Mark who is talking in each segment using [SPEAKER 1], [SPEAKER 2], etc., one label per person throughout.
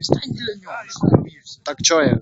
[SPEAKER 1] Стань для ти боїшся?
[SPEAKER 2] Так чого я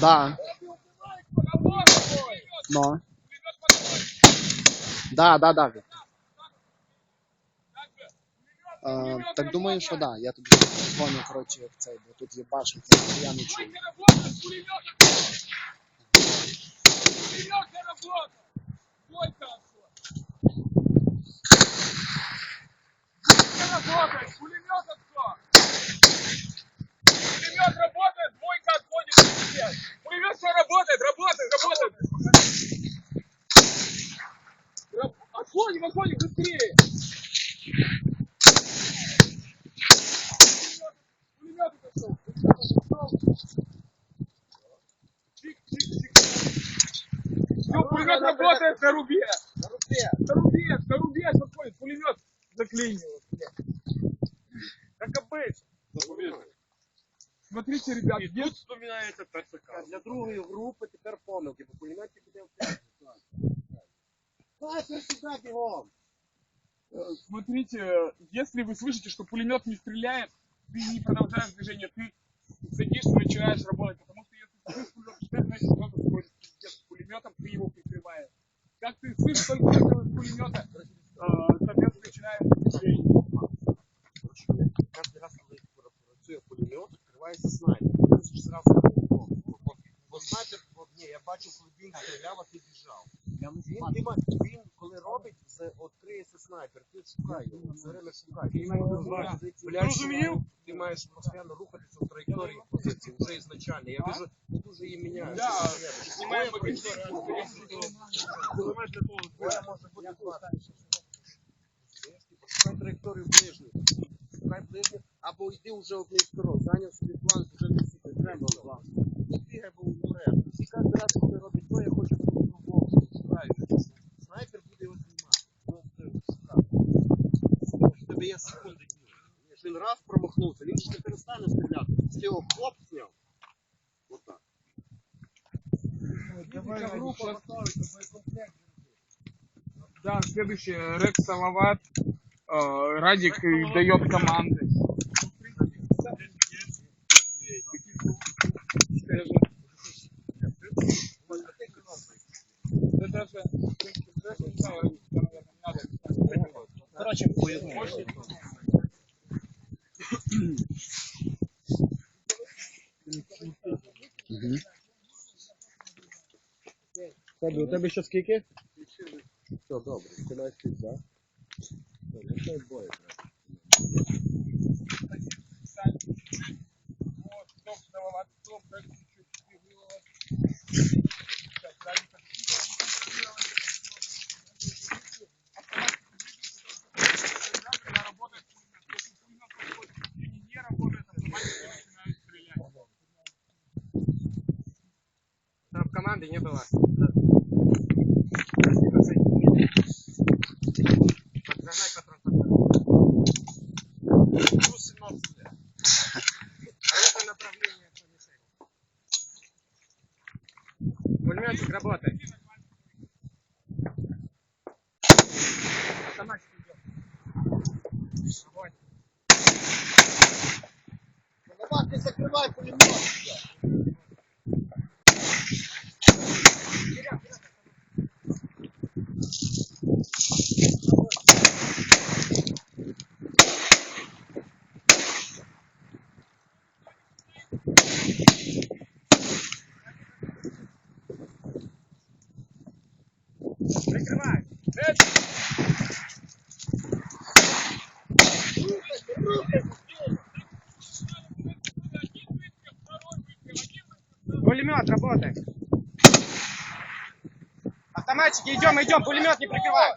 [SPEAKER 2] Да. Но. Да, да, да. Е, так думаю, що да. Я тобі дзвоню, коротше, як цей, бо тут є башня, я не чую.
[SPEAKER 3] Работает, пулемет отходит. Пулемет работает, двойка отходит. Пулемет все работает, работает, работает. Раб- Отходим, отходим, быстрее. Пулемет отошел. Чик, чик, чик. Все, пулемет работает на рубе. На рубе. На рубе, на рубе подходит, пулемет заклинило. Как обычно. Смотрите, ребят,
[SPEAKER 4] І
[SPEAKER 3] где
[SPEAKER 4] тут вспоминається ПСК.
[SPEAKER 5] Для другої групи тепер помилки, бо пулеметчик іде в п'ять. Так, сюди бігом.
[SPEAKER 3] Э, Смотрите, если вы слышите, что пулемет не стреляет, ты не продолжаешь движение, ты садишься и начинаешь работать. Потому что если ты слышишь пулемет, ты знаешь, что кто-то сходит пиздец с пулеметом, ты его прикрываешь. Как ты слышишь только выстрел
[SPEAKER 5] біжав. Він, ти він, коли робить, це відкриється снайпер, ти шукай його, все время шукай. Ти маєш позицію. Ти маєш постійно рухатися в траєкторії позиції вже ізначально. Я дуже, я дуже її міняю.
[SPEAKER 3] Да.
[SPEAKER 5] Коли для того, твоя може бути два. Шукай траєкторію ближню. Шукай ближню, або йди вже одним сторон. Зайняв собі план, вже промахнувся, він не перестане стріляти. Ти його хлоп зняв. Отак.
[SPEAKER 3] Да, следующее, Рекс Салават, э, Радик дает команды. Да даже,
[SPEAKER 5] Тебе, у тебе ще скільки? Все, добре. Ти маєш пів, так? Добре, це двоє треба.
[SPEAKER 3] Вот, стоп, Салават, стоп,
[SPEAKER 5] команды не было.
[SPEAKER 4] Пулеметчик работает.
[SPEAKER 3] Автоматик идет. Огонь.
[SPEAKER 5] Давай, закрывай пулемет.
[SPEAKER 3] Прикрывай. Дальше.
[SPEAKER 4] Пулемет, работай. Автоматчики, идем, идем, пулемет не прикрывай.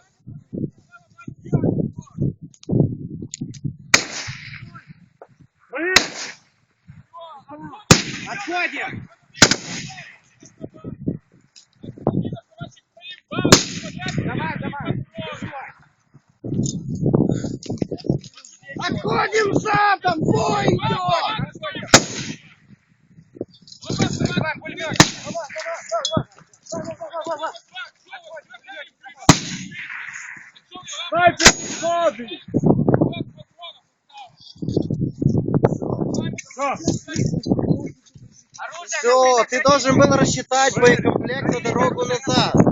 [SPEAKER 4] Отходим. Давай, давай.
[SPEAKER 5] Отходим задом, бой идет!
[SPEAKER 3] Сзади. Все.
[SPEAKER 4] Все, ты должен был рассчитать боекомплект на дорогу назад.